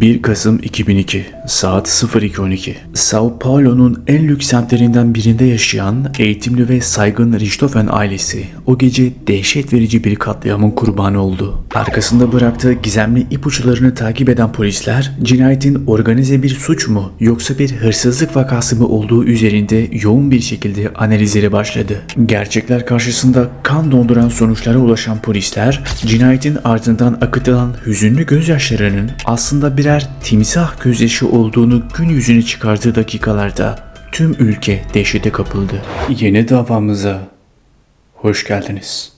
1 Kasım 2002 saat 02.12 Sao Paulo'nun en lüks semtlerinden birinde yaşayan eğitimli ve saygın Richthofen ailesi o gece dehşet verici bir katliamın kurbanı oldu. Arkasında bıraktığı gizemli ipuçlarını takip eden polisler cinayetin organize bir suç mu yoksa bir hırsızlık vakası mı olduğu üzerinde yoğun bir şekilde analizlere başladı. Gerçekler karşısında kan donduran sonuçlara ulaşan polisler cinayetin ardından akıtılan hüzünlü gözyaşlarının aslında birer timsah gözyaşı olduğunu gün yüzüne çıkardığı dakikalarda tüm ülke dehşete kapıldı. Yeni davamıza hoş geldiniz.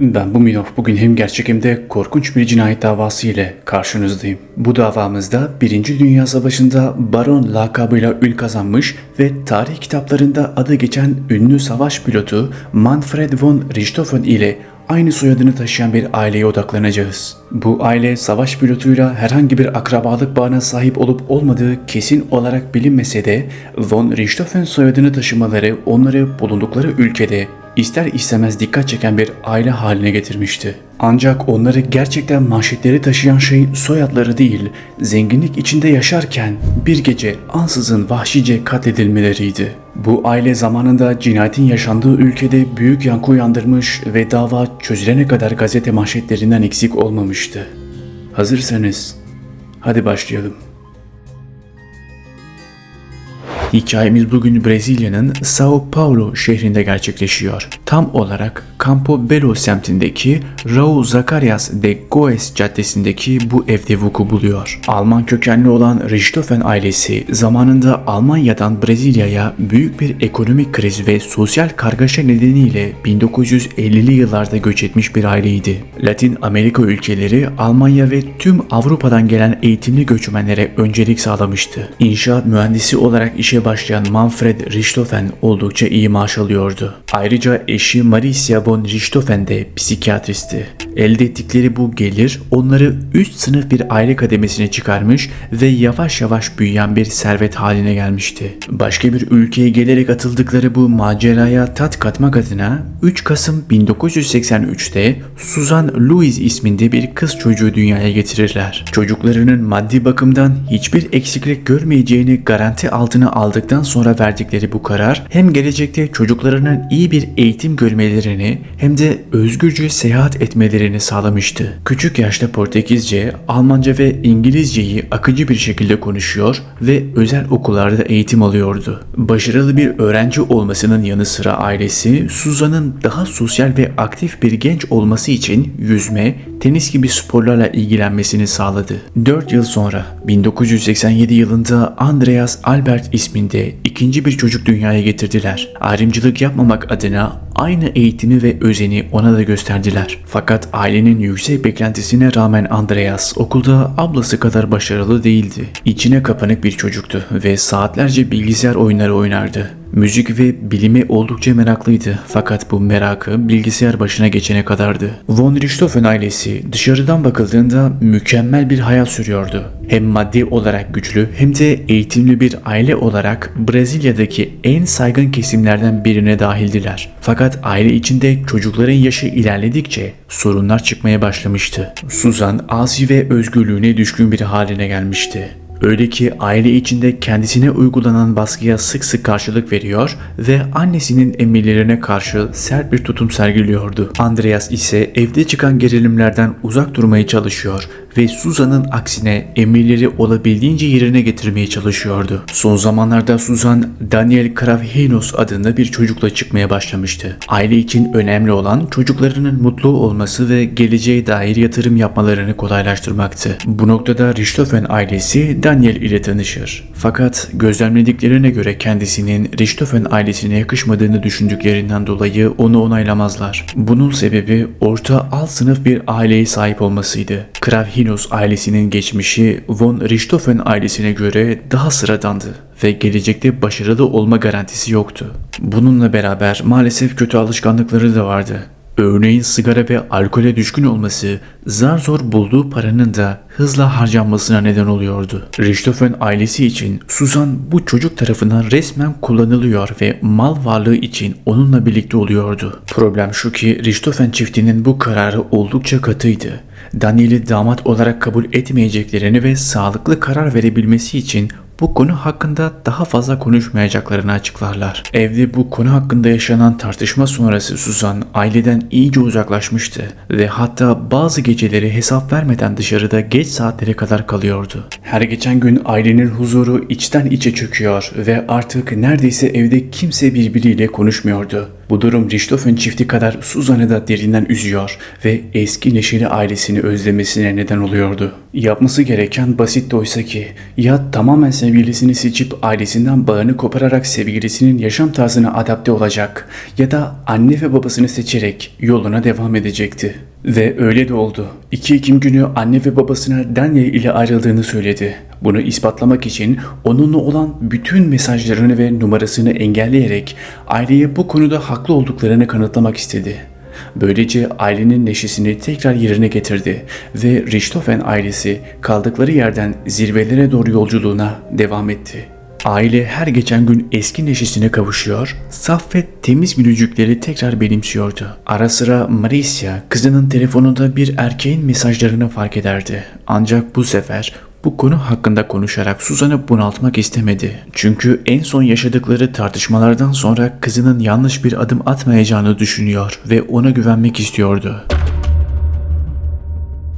Ben bu Minof bugün hem gerçek hem de korkunç bir cinayet davası ile karşınızdayım. Bu davamızda 1. Dünya Savaşı'nda Baron lakabıyla ün kazanmış ve tarih kitaplarında adı geçen ünlü savaş pilotu Manfred von Richthofen ile aynı soyadını taşıyan bir aileye odaklanacağız. Bu aile savaş pilotuyla herhangi bir akrabalık bağına sahip olup olmadığı kesin olarak bilinmese de von Richthofen soyadını taşımaları onları bulundukları ülkede ister istemez dikkat çeken bir aile haline getirmişti. Ancak onları gerçekten manşetleri taşıyan şey soyadları değil, zenginlik içinde yaşarken bir gece ansızın vahşice katledilmeleriydi. Bu aile zamanında cinayetin yaşandığı ülkede büyük yankı uyandırmış ve dava çözülene kadar gazete manşetlerinden eksik olmamıştı. Hazırsanız hadi başlayalım. Hikayemiz bugün Brezilya'nın Sao Paulo şehrinde gerçekleşiyor. Tam olarak Campo Belo semtindeki Raul Zacarias de Goes caddesindeki bu evde vuku buluyor. Alman kökenli olan Richthofen ailesi zamanında Almanya'dan Brezilya'ya büyük bir ekonomik kriz ve sosyal kargaşa nedeniyle 1950'li yıllarda göç etmiş bir aileydi. Latin Amerika ülkeleri Almanya ve tüm Avrupa'dan gelen eğitimli göçmenlere öncelik sağlamıştı. İnşaat mühendisi olarak işe başlayan Manfred Richthofen oldukça iyi maaş alıyordu. Ayrıca eşi Maricia von Richthofen de psikiyatristi. Elde ettikleri bu gelir onları üst sınıf bir aile kademesine çıkarmış ve yavaş yavaş büyüyen bir servet haline gelmişti. Başka bir ülkeye gelerek atıldıkları bu maceraya tat katmak adına 3 Kasım 1983'te Susan Louise isminde bir kız çocuğu dünyaya getirirler. Çocuklarının maddi bakımdan hiçbir eksiklik görmeyeceğini garanti altına aldıktan sonra verdikleri bu karar hem gelecekte çocuklarının iyi bir eğitim görmelerini hem de özgürce seyahat etmelerini sağlamıştı. Küçük yaşta Portekizce, Almanca ve İngilizceyi akıcı bir şekilde konuşuyor ve özel okullarda eğitim alıyordu. Başarılı bir öğrenci olmasının yanı sıra ailesi Suzan'ın daha sosyal ve aktif bir genç olması için yüzme, tenis gibi sporlarla ilgilenmesini sağladı. 4 yıl sonra 1987 yılında Andreas Albert isminde ikinci bir çocuk dünyaya getirdiler. Ayrımcılık yapmamak adına aynı eğitimi ve özeni ona da gösterdiler. Fakat ailenin yüksek beklentisine rağmen Andreas okulda ablası kadar başarılı değildi. İçine kapanık bir çocuktu ve saatlerce bilgisayar oyunları oynardı. Müzik ve bilime oldukça meraklıydı fakat bu merakı bilgisayar başına geçene kadardı. Von Richthofen ailesi dışarıdan bakıldığında mükemmel bir hayat sürüyordu. Hem maddi olarak güçlü hem de eğitimli bir aile olarak Brezilya'daki en saygın kesimlerden birine dahildiler. Fakat aile içinde çocukların yaşı ilerledikçe sorunlar çıkmaya başlamıştı. Suzan asi ve özgürlüğüne düşkün bir haline gelmişti. Öyle ki aile içinde kendisine uygulanan baskıya sık sık karşılık veriyor ve annesinin emirlerine karşı sert bir tutum sergiliyordu. Andreas ise evde çıkan gerilimlerden uzak durmaya çalışıyor ve Suzan'ın aksine emirleri olabildiğince yerine getirmeye çalışıyordu. Son zamanlarda Suzan, Daniel Kravhinos adında bir çocukla çıkmaya başlamıştı. Aile için önemli olan çocuklarının mutlu olması ve geleceğe dair yatırım yapmalarını kolaylaştırmaktı. Bu noktada Richthofen ailesi Daniel ile tanışır. Fakat gözlemlediklerine göre kendisinin Richthofen ailesine yakışmadığını düşündüklerinden dolayı onu onaylamazlar. Bunun sebebi orta alt sınıf bir aileye sahip olmasıydı. Kravhinos ailesinin geçmişi von Richthofen ailesine göre daha sıradandı ve gelecekte başarılı olma garantisi yoktu. Bununla beraber maalesef kötü alışkanlıkları da vardı. Örneğin sigara ve alkole düşkün olması zar zor bulduğu paranın da hızla harcanmasına neden oluyordu. Richthofen ailesi için Susan bu çocuk tarafından resmen kullanılıyor ve mal varlığı için onunla birlikte oluyordu. Problem şu ki Richthofen çiftinin bu kararı oldukça katıydı. Daniel'i damat olarak kabul etmeyeceklerini ve sağlıklı karar verebilmesi için bu konu hakkında daha fazla konuşmayacaklarını açıklarlar. Evde bu konu hakkında yaşanan tartışma sonrası Susan aileden iyice uzaklaşmıştı ve hatta bazı geceleri hesap vermeden dışarıda geç saatlere kadar kalıyordu. Her geçen gün ailenin huzuru içten içe çöküyor ve artık neredeyse evde kimse birbiriyle konuşmuyordu. Bu durum Richthofen çifti kadar Suzan'ı da derinden üzüyor ve eski neşeli ailesini özlemesine neden oluyordu. Yapması gereken basit de oysa ki ya tamamen sevgilisini seçip ailesinden bağını kopararak sevgilisinin yaşam tarzına adapte olacak ya da anne ve babasını seçerek yoluna devam edecekti. Ve öyle de oldu. 2 Ekim günü anne ve babasına Daniel ile ayrıldığını söyledi. Bunu ispatlamak için onunla olan bütün mesajlarını ve numarasını engelleyerek aileye bu konuda haklı olduklarını kanıtlamak istedi. Böylece ailenin neşesini tekrar yerine getirdi ve Richthofen ailesi kaldıkları yerden zirvelere doğru yolculuğuna devam etti. Aile her geçen gün eski neşesine kavuşuyor, saf ve temiz gülücükleri tekrar benimsiyordu. Ara sıra Maricia kızının telefonunda bir erkeğin mesajlarını fark ederdi. Ancak bu sefer bu konu hakkında konuşarak Suzan'ı bunaltmak istemedi. Çünkü en son yaşadıkları tartışmalardan sonra kızının yanlış bir adım atmayacağını düşünüyor ve ona güvenmek istiyordu.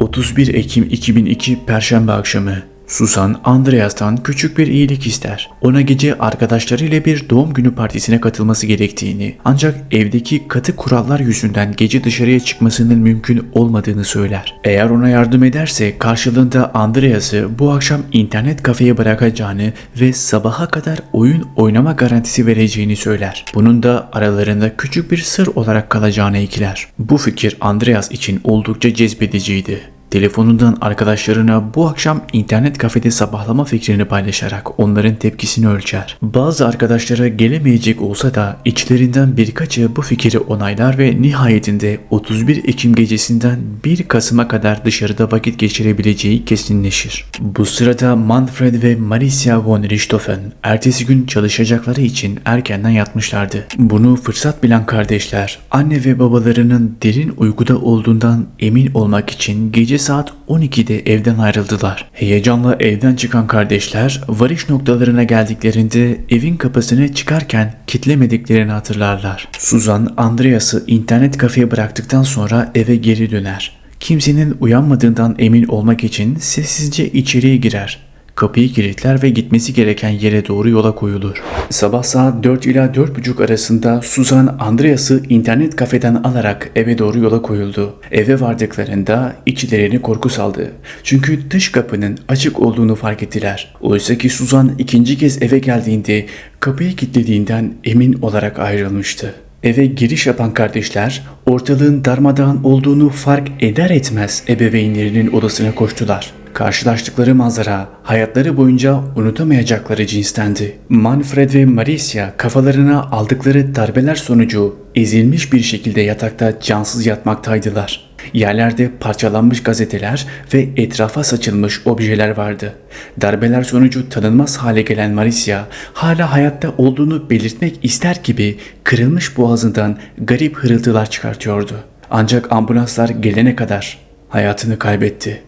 31 Ekim 2002 Perşembe akşamı Susan, Andreas'tan küçük bir iyilik ister. Ona gece arkadaşlarıyla bir doğum günü partisine katılması gerektiğini, ancak evdeki katı kurallar yüzünden gece dışarıya çıkmasının mümkün olmadığını söyler. Eğer ona yardım ederse karşılığında Andreas'ı bu akşam internet kafeye bırakacağını ve sabaha kadar oyun oynama garantisi vereceğini söyler. Bunun da aralarında küçük bir sır olarak kalacağını ekler. Bu fikir Andreas için oldukça cezbediciydi. Telefonundan arkadaşlarına bu akşam internet kafede sabahlama fikrini paylaşarak onların tepkisini ölçer. Bazı arkadaşlara gelemeyecek olsa da içlerinden birkaçı bu fikri onaylar ve nihayetinde 31 Ekim gecesinden 1 Kasım'a kadar dışarıda vakit geçirebileceği kesinleşir. Bu sırada Manfred ve Maricia von Richthofen ertesi gün çalışacakları için erkenden yatmışlardı. Bunu fırsat bilen kardeşler anne ve babalarının derin uykuda olduğundan emin olmak için gece saat 12'de evden ayrıldılar. Heyecanla evden çıkan kardeşler varış noktalarına geldiklerinde evin kapısını çıkarken kitlemediklerini hatırlarlar. Suzan Andreas'ı internet kafeye bıraktıktan sonra eve geri döner. Kimsenin uyanmadığından emin olmak için sessizce içeriye girer. Kapıyı kilitler ve gitmesi gereken yere doğru yola koyulur. Sabah saat 4 ila 4.30 arasında Suzan Andreas'ı internet kafeden alarak eve doğru yola koyuldu. Eve vardıklarında içlerini korku saldı. Çünkü dış kapının açık olduğunu fark ettiler. Oysa ki Suzan ikinci kez eve geldiğinde kapıyı kilitlediğinden emin olarak ayrılmıştı. Eve giriş yapan kardeşler ortalığın darmadağın olduğunu fark eder etmez ebeveynlerinin odasına koştular. Karşılaştıkları manzara hayatları boyunca unutamayacakları cinstendi. Manfred ve Maricia kafalarına aldıkları darbeler sonucu ezilmiş bir şekilde yatakta cansız yatmaktaydılar. Yerlerde parçalanmış gazeteler ve etrafa saçılmış objeler vardı. Darbeler sonucu tanınmaz hale gelen Maricia hala hayatta olduğunu belirtmek ister gibi kırılmış boğazından garip hırıltılar çıkartıyordu. Ancak ambulanslar gelene kadar hayatını kaybetti.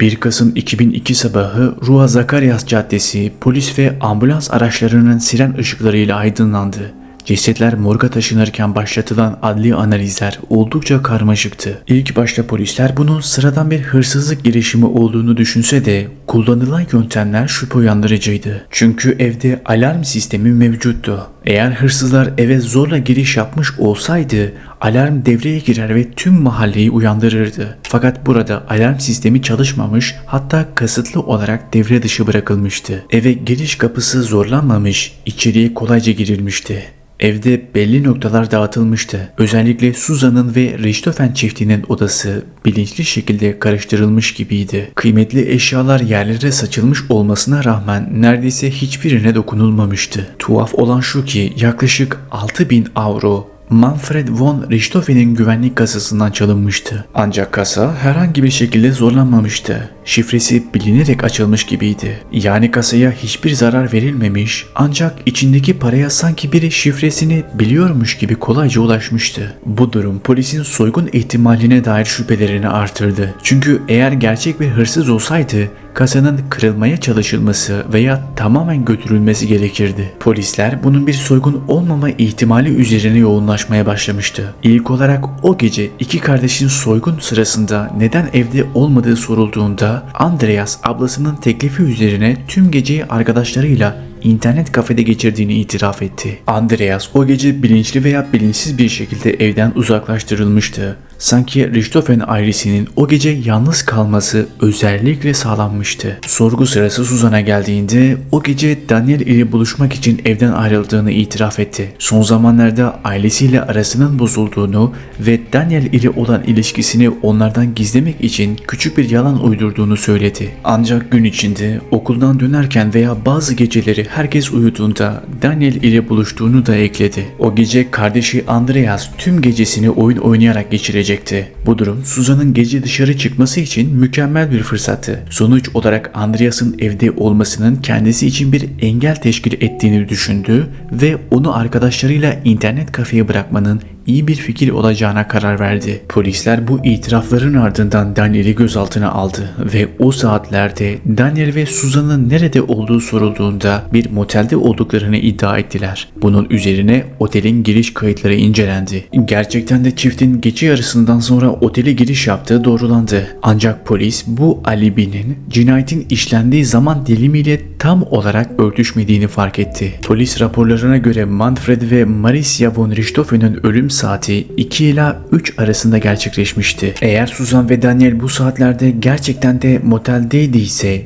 1 Kasım 2002 sabahı Rua Zakaryas Caddesi polis ve ambulans araçlarının siren ışıklarıyla aydınlandı. Cesetler morga taşınırken başlatılan adli analizler oldukça karmaşıktı. İlk başta polisler bunun sıradan bir hırsızlık girişimi olduğunu düşünse de kullanılan yöntemler şüphe uyandırıcıydı. Çünkü evde alarm sistemi mevcuttu. Eğer hırsızlar eve zorla giriş yapmış olsaydı alarm devreye girer ve tüm mahalleyi uyandırırdı. Fakat burada alarm sistemi çalışmamış hatta kasıtlı olarak devre dışı bırakılmıştı. Eve giriş kapısı zorlanmamış, içeriye kolayca girilmişti. Evde belli noktalar dağıtılmıştı. Özellikle Suzan'ın ve Richthofen çiftinin odası bilinçli şekilde karıştırılmış gibiydi. Kıymetli eşyalar yerlere saçılmış olmasına rağmen neredeyse hiçbirine dokunulmamıştı. Tuhaf olan şu ki yaklaşık 6000 avro Manfred von Richthofen'in güvenlik kasasından çalınmıştı. Ancak kasa herhangi bir şekilde zorlanmamıştı. Şifresi bilinerek açılmış gibiydi. Yani kasaya hiçbir zarar verilmemiş ancak içindeki paraya sanki biri şifresini biliyormuş gibi kolayca ulaşmıştı. Bu durum polisin soygun ihtimaline dair şüphelerini artırdı. Çünkü eğer gerçek bir hırsız olsaydı kasanın kırılmaya çalışılması veya tamamen götürülmesi gerekirdi. Polisler bunun bir soygun olmama ihtimali üzerine yoğunlaşmaya başlamıştı. İlk olarak o gece iki kardeşin soygun sırasında neden evde olmadığı sorulduğunda Andreas ablasının teklifi üzerine tüm geceyi arkadaşlarıyla internet kafede geçirdiğini itiraf etti. Andreas o gece bilinçli veya bilinçsiz bir şekilde evden uzaklaştırılmıştı. Sanki Richthofen ailesinin o gece yalnız kalması özellikle sağlanmıştı. Sorgu sırası Suzan'a geldiğinde o gece Daniel ile buluşmak için evden ayrıldığını itiraf etti. Son zamanlarda ailesiyle arasının bozulduğunu ve Daniel ile olan ilişkisini onlardan gizlemek için küçük bir yalan uydurduğunu söyledi. Ancak gün içinde okuldan dönerken veya bazı geceleri herkes uyuduğunda Daniel ile buluştuğunu da ekledi. O gece kardeşi Andreas tüm gecesini oyun oynayarak geçirecekti. Bu durum Suzan'ın gece dışarı çıkması için mükemmel bir fırsattı. Sonuç olarak Andreas'ın evde olmasının kendisi için bir engel teşkil ettiğini düşündü ve onu arkadaşlarıyla internet kafeye bırakmanın iyi bir fikir olacağına karar verdi. Polisler bu itirafların ardından Daniel'i gözaltına aldı ve o saatlerde Daniel ve Suzan'ın nerede olduğu sorulduğunda bir motelde olduklarını iddia ettiler. Bunun üzerine otelin giriş kayıtları incelendi. Gerçekten de çiftin gece yarısından sonra otele giriş yaptığı doğrulandı. Ancak polis bu alibinin cinayetin işlendiği zaman dilimiyle tam olarak örtüşmediğini fark etti. Polis raporlarına göre Manfred ve Marisia von Richthofen'in ölüm saati 2 ila 3 arasında gerçekleşmişti. Eğer Suzan ve Daniel bu saatlerde gerçekten de moteldeydi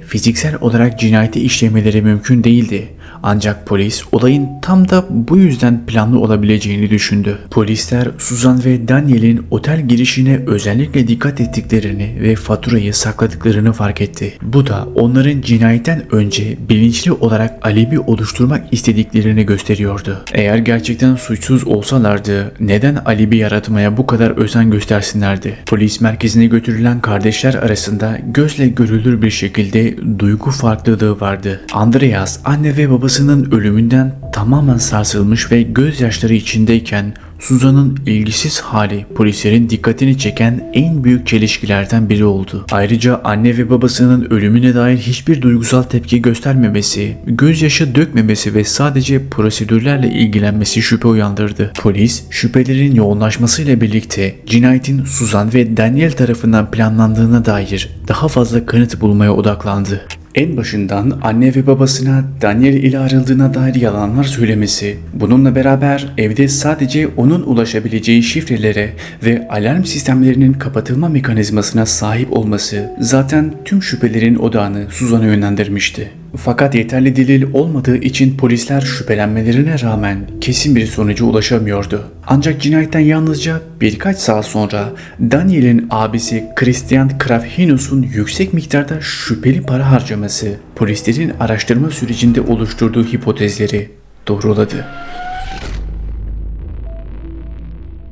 fiziksel olarak cinayeti işlemeleri mümkün değildi. Ancak polis olayın tam da bu yüzden planlı olabileceğini düşündü. Polisler Suzan ve Daniel'in otel girişine özellikle dikkat ettiklerini ve faturayı sakladıklarını fark etti. Bu da onların cinayetten önce bilinçli olarak alibi oluşturmak istediklerini gösteriyordu. Eğer gerçekten suçsuz olsalardı neden alibi yaratmaya bu kadar özen göstersinlerdi? Polis merkezine götürülen kardeşler arasında gözle görülür bir şekilde duygu farklılığı vardı. Andreas anne ve babasının ölümünden tamamen sarsılmış ve gözyaşları içindeyken Suzan'ın ilgisiz hali polislerin dikkatini çeken en büyük çelişkilerden biri oldu. Ayrıca anne ve babasının ölümüne dair hiçbir duygusal tepki göstermemesi, gözyaşı dökmemesi ve sadece prosedürlerle ilgilenmesi şüphe uyandırdı. Polis, şüphelerin yoğunlaşmasıyla birlikte cinayetin Suzan ve Daniel tarafından planlandığına dair daha fazla kanıt bulmaya odaklandı. En başından anne ve babasına Daniel ile ayrıldığına dair yalanlar söylemesi, bununla beraber evde sadece onun ulaşabileceği şifrelere ve alarm sistemlerinin kapatılma mekanizmasına sahip olması zaten tüm şüphelerin odağını Suzan'a yönlendirmişti. Fakat yeterli delil olmadığı için polisler şüphelenmelerine rağmen kesin bir sonuca ulaşamıyordu. Ancak cinayetten yalnızca birkaç saat sonra Daniel'in abisi Christian Krafhinus'un yüksek miktarda şüpheli para harcaması polislerin araştırma sürecinde oluşturduğu hipotezleri doğruladı.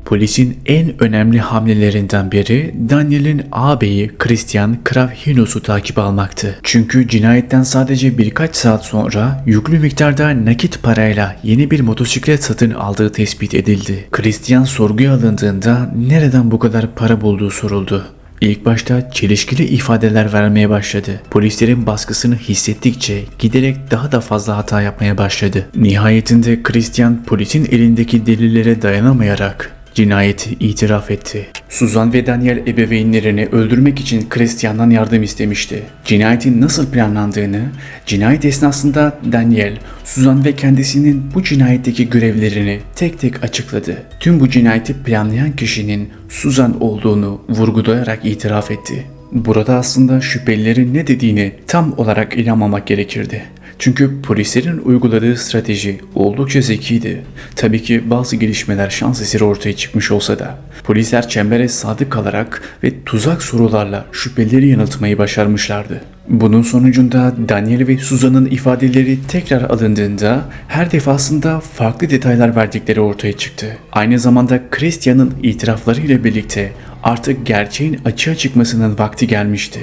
Polisin en önemli hamlelerinden biri Daniel'in ağabeyi Christian Kravhinus'u takip almaktı. Çünkü cinayetten sadece birkaç saat sonra yüklü miktarda nakit parayla yeni bir motosiklet satın aldığı tespit edildi. Christian sorguya alındığında nereden bu kadar para bulduğu soruldu. İlk başta çelişkili ifadeler vermeye başladı. Polislerin baskısını hissettikçe giderek daha da fazla hata yapmaya başladı. Nihayetinde Christian polisin elindeki delillere dayanamayarak cinayeti itiraf etti. Suzan ve Daniel ebeveynlerini öldürmek için Christian'dan yardım istemişti. Cinayetin nasıl planlandığını, cinayet esnasında Daniel, Suzan ve kendisinin bu cinayetteki görevlerini tek tek açıkladı. Tüm bu cinayeti planlayan kişinin Suzan olduğunu vurgulayarak itiraf etti. Burada aslında şüphelilerin ne dediğini tam olarak inanmamak gerekirdi. Çünkü polislerin uyguladığı strateji oldukça zekiydi. Tabii ki bazı gelişmeler şans eseri ortaya çıkmış olsa da polisler çembere sadık kalarak ve tuzak sorularla şüphelileri yanıltmayı başarmışlardı. Bunun sonucunda Daniel ve Suzan'ın ifadeleri tekrar alındığında her defasında farklı detaylar verdikleri ortaya çıktı. Aynı zamanda Christian'ın itiraflarıyla birlikte artık gerçeğin açığa çıkmasının vakti gelmişti.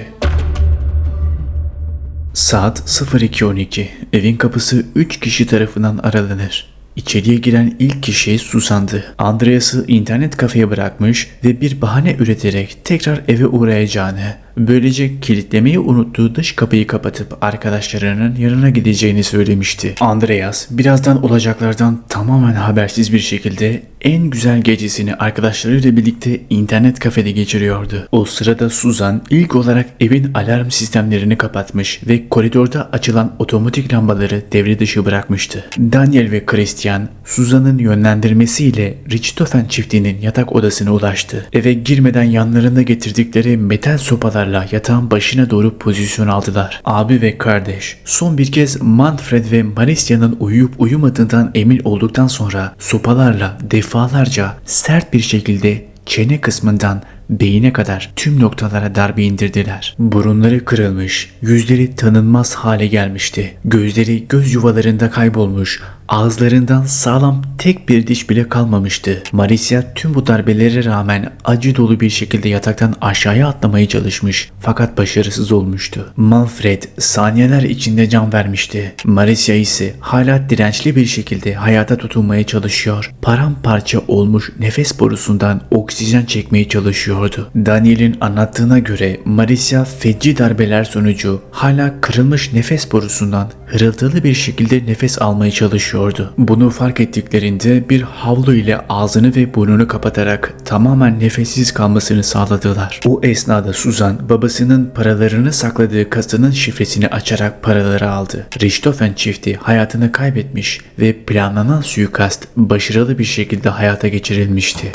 Saat 02.12. Evin kapısı 3 kişi tarafından aralanır. İçeriye giren ilk kişi Susan'dı. Andreas'ı internet kafeye bırakmış ve bir bahane üreterek tekrar eve uğrayacağını, böylece kilitlemeyi unuttuğu dış kapıyı kapatıp arkadaşlarının yanına gideceğini söylemişti. Andreas birazdan olacaklardan tamamen habersiz bir şekilde en güzel gecesini arkadaşlarıyla birlikte internet kafede geçiriyordu. O sırada Suzan ilk olarak evin alarm sistemlerini kapatmış ve koridorda açılan otomatik lambaları devre dışı bırakmıştı. Daniel ve Christian, Suzan'ın yönlendirmesiyle Richthofen çiftinin yatak odasına ulaştı. Eve girmeden yanlarında getirdikleri metal sopalarla yatağın başına doğru pozisyon aldılar. Abi ve kardeş son bir kez Manfred ve Maricia'nın uyuyup uyumadığından emin olduktan sonra sopalarla defalarca sert bir şekilde çene kısmından beyine kadar tüm noktalara darbe indirdiler. Burunları kırılmış, yüzleri tanınmaz hale gelmişti. Gözleri göz yuvalarında kaybolmuş, ağızlarından sağlam tek bir diş bile kalmamıştı. Maricia tüm bu darbelere rağmen acı dolu bir şekilde yataktan aşağıya atlamaya çalışmış fakat başarısız olmuştu. Manfred saniyeler içinde can vermişti. Maricia ise hala dirençli bir şekilde hayata tutunmaya çalışıyor. Paramparça olmuş nefes borusundan oksijen çekmeye çalışıyordu. Daniel'in anlattığına göre Maricia feci darbeler sonucu hala kırılmış nefes borusundan hırıltılı bir şekilde nefes almaya çalışıyordu. Bunu fark ettiklerinde bir havlu ile ağzını ve burnunu kapatarak tamamen nefessiz kalmasını sağladılar. O esnada Suzan babasının paralarını sakladığı kasanın şifresini açarak paraları aldı. Richthofen çifti hayatını kaybetmiş ve planlanan suikast başarılı bir şekilde hayata geçirilmişti.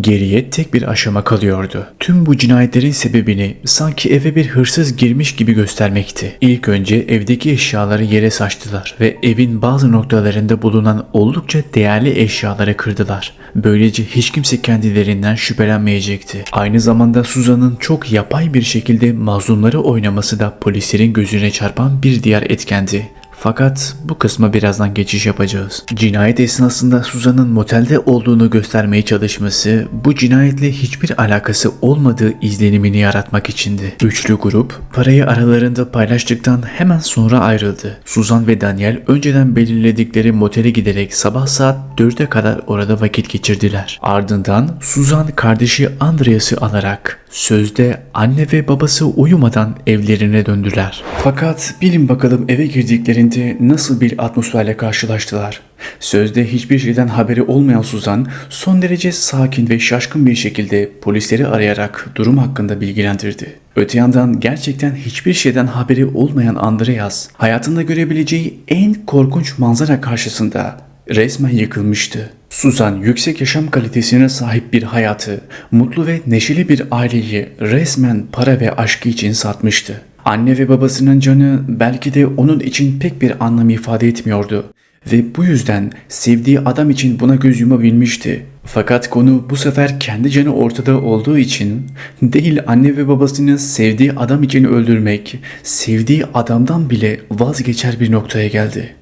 Geriye tek bir aşama kalıyordu. Tüm bu cinayetlerin sebebini sanki eve bir hırsız girmiş gibi göstermekti. İlk önce evdeki eşyaları yere saçtılar ve evin bazı noktalarında bulunan oldukça değerli eşyaları kırdılar. Böylece hiç kimse kendilerinden şüphelenmeyecekti. Aynı zamanda Suzan'ın çok yapay bir şekilde mazlumları oynaması da polislerin gözüne çarpan bir diğer etkendi. Fakat bu kısma birazdan geçiş yapacağız. Cinayet esnasında Suzan'ın motelde olduğunu göstermeye çalışması bu cinayetle hiçbir alakası olmadığı izlenimini yaratmak içindi. Üçlü grup parayı aralarında paylaştıktan hemen sonra ayrıldı. Suzan ve Daniel önceden belirledikleri motele giderek sabah saat 4'e kadar orada vakit geçirdiler. Ardından Suzan kardeşi Andreas'ı alarak sözde anne ve babası uyumadan evlerine döndüler. Fakat bilin bakalım eve girdiklerinde nasıl bir atmosferle karşılaştılar. Sözde hiçbir şeyden haberi olmayan Suzan son derece sakin ve şaşkın bir şekilde polisleri arayarak durum hakkında bilgilendirdi. Öte yandan gerçekten hiçbir şeyden haberi olmayan Andreas hayatında görebileceği en korkunç manzara karşısında resmen yıkılmıştı. Susan yüksek yaşam kalitesine sahip bir hayatı, mutlu ve neşeli bir aileyi resmen para ve aşkı için satmıştı. Anne ve babasının canı belki de onun için pek bir anlam ifade etmiyordu ve bu yüzden sevdiği adam için buna göz yumabilmişti. Fakat konu bu sefer kendi canı ortada olduğu için değil anne ve babasını sevdiği adam için öldürmek, sevdiği adamdan bile vazgeçer bir noktaya geldi.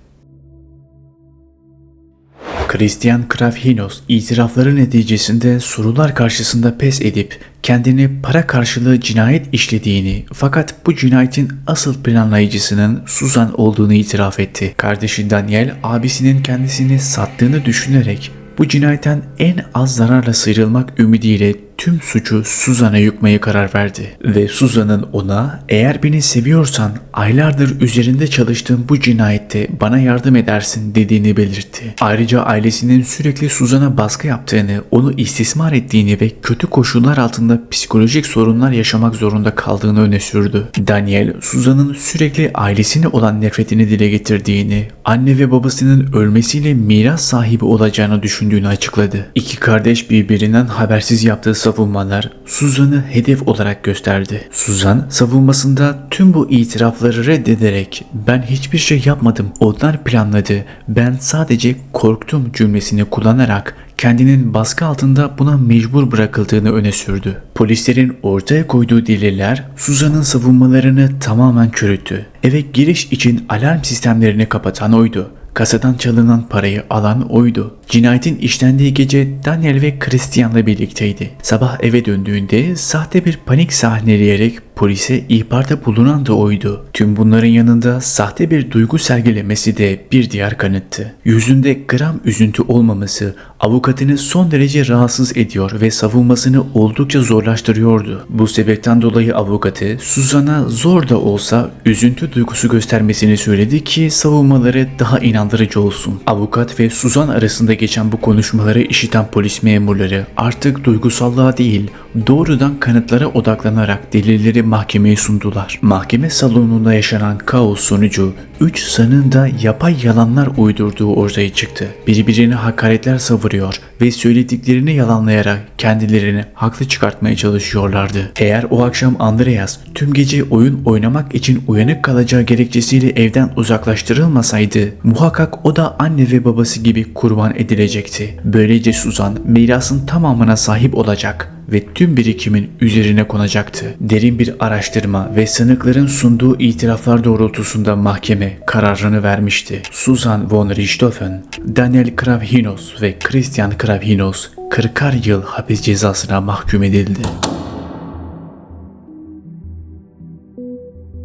Christian Krafhinos itirafları neticesinde sorular karşısında pes edip kendini para karşılığı cinayet işlediğini fakat bu cinayetin asıl planlayıcısının Susan olduğunu itiraf etti. Kardeşi Daniel abisinin kendisini sattığını düşünerek bu cinayetten en az zararla sıyrılmak ümidiyle tüm suçu Suzan'a yükmeye karar verdi. Ve Suzan'ın ona eğer beni seviyorsan aylardır üzerinde çalıştığım bu cinayette bana yardım edersin dediğini belirtti. Ayrıca ailesinin sürekli Suzan'a baskı yaptığını, onu istismar ettiğini ve kötü koşullar altında psikolojik sorunlar yaşamak zorunda kaldığını öne sürdü. Daniel, Suzan'ın sürekli ailesine olan nefretini dile getirdiğini, anne ve babasının ölmesiyle miras sahibi olacağını düşündüğünü açıkladı. İki kardeş birbirinden habersiz yaptığı savunmalar Suzan'ı hedef olarak gösterdi. Suzan savunmasında tüm bu itirafları reddederek ben hiçbir şey yapmadım onlar planladı ben sadece korktum cümlesini kullanarak kendinin baskı altında buna mecbur bırakıldığını öne sürdü. Polislerin ortaya koyduğu deliller Suzan'ın savunmalarını tamamen çürüttü. Eve giriş için alarm sistemlerini kapatan oydu. Kasadan çalınan parayı alan oydu. Cinayetin işlendiği gece Daniel ve Christian'la birlikteydi. Sabah eve döndüğünde sahte bir panik sahneleyerek polise ihbarda bulunan da oydu. Tüm bunların yanında sahte bir duygu sergilemesi de bir diğer kanıttı. Yüzünde gram üzüntü olmaması avukatını son derece rahatsız ediyor ve savunmasını oldukça zorlaştırıyordu. Bu sebepten dolayı avukatı Suzan'a zor da olsa üzüntü duygusu göstermesini söyledi ki savunmaları daha inandırıcı olsun. Avukat ve Suzan arasında geçen bu konuşmaları işiten polis memurları artık duygusallığa değil doğrudan kanıtlara odaklanarak delilleri mahkemeye sundular. Mahkeme salonunda yaşanan kaos sonucu 3 sanığın da yapay yalanlar uydurduğu ortaya çıktı. Birbirine hakaretler savuruyor ve söylediklerini yalanlayarak kendilerini haklı çıkartmaya çalışıyorlardı. Eğer o akşam Andreas tüm gece oyun oynamak için uyanık kalacağı gerekçesiyle evden uzaklaştırılmasaydı muhakkak o da anne ve babası gibi kurban edilecekti. Böylece Suzan mirasın tamamına sahip olacak ve tüm birikimin üzerine konacaktı. Derin bir araştırma ve sanıkların sunduğu itiraflar doğrultusunda mahkeme kararını vermişti. Susan von Richthofen, Daniel Kravhinos ve Christian Kravhinos 40'ar yıl hapis cezasına mahkum edildi.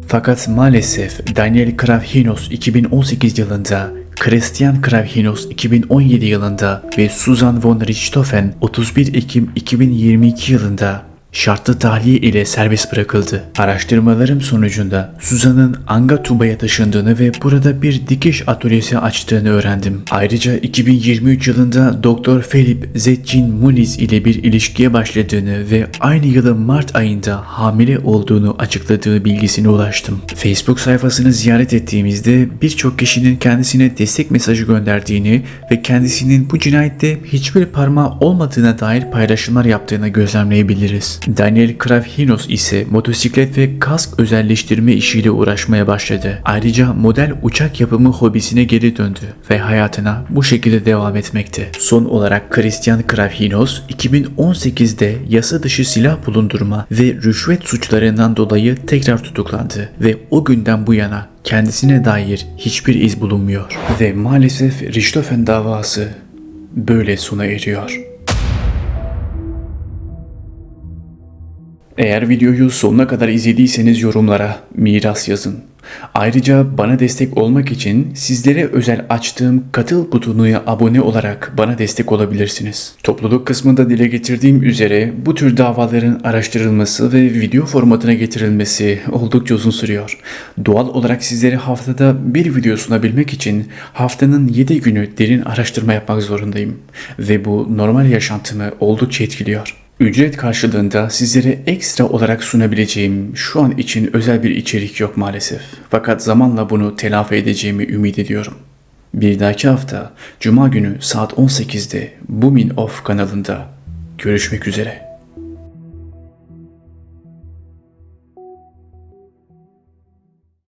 Fakat maalesef Daniel Kravhinos 2018 yılında Christian Kravhinos 2017 yılında ve Susan von Richthofen 31 Ekim 2022 yılında şartlı tahliye ile serbest bırakıldı. Araştırmalarım sonucunda Suzan'ın Angatuba'ya taşındığını ve burada bir dikiş atölyesi açtığını öğrendim. Ayrıca 2023 yılında Dr. Philip Zetchin Muniz ile bir ilişkiye başladığını ve aynı yılın Mart ayında hamile olduğunu açıkladığı bilgisine ulaştım. Facebook sayfasını ziyaret ettiğimizde birçok kişinin kendisine destek mesajı gönderdiğini ve kendisinin bu cinayette hiçbir parmağı olmadığına dair paylaşımlar yaptığını gözlemleyebiliriz. Daniel Kravhinos ise motosiklet ve kask özelleştirme işiyle uğraşmaya başladı. Ayrıca model uçak yapımı hobisine geri döndü ve hayatına bu şekilde devam etmekte. Son olarak Christian Kravhinos 2018'de yasa dışı silah bulundurma ve rüşvet suçlarından dolayı tekrar tutuklandı ve o günden bu yana kendisine dair hiçbir iz bulunmuyor. Ve maalesef Richthofen davası böyle sona eriyor. Eğer videoyu sonuna kadar izlediyseniz yorumlara miras yazın. Ayrıca bana destek olmak için sizlere özel açtığım katıl butonuna abone olarak bana destek olabilirsiniz. Topluluk kısmında dile getirdiğim üzere bu tür davaların araştırılması ve video formatına getirilmesi oldukça uzun sürüyor. Doğal olarak sizlere haftada bir video sunabilmek için haftanın 7 günü derin araştırma yapmak zorundayım. Ve bu normal yaşantımı oldukça etkiliyor. Ücret karşılığında sizlere ekstra olarak sunabileceğim şu an için özel bir içerik yok maalesef. Fakat zamanla bunu telafi edeceğimi ümit ediyorum. Bir dahaki hafta Cuma günü saat 18'de Bumin Off kanalında görüşmek üzere.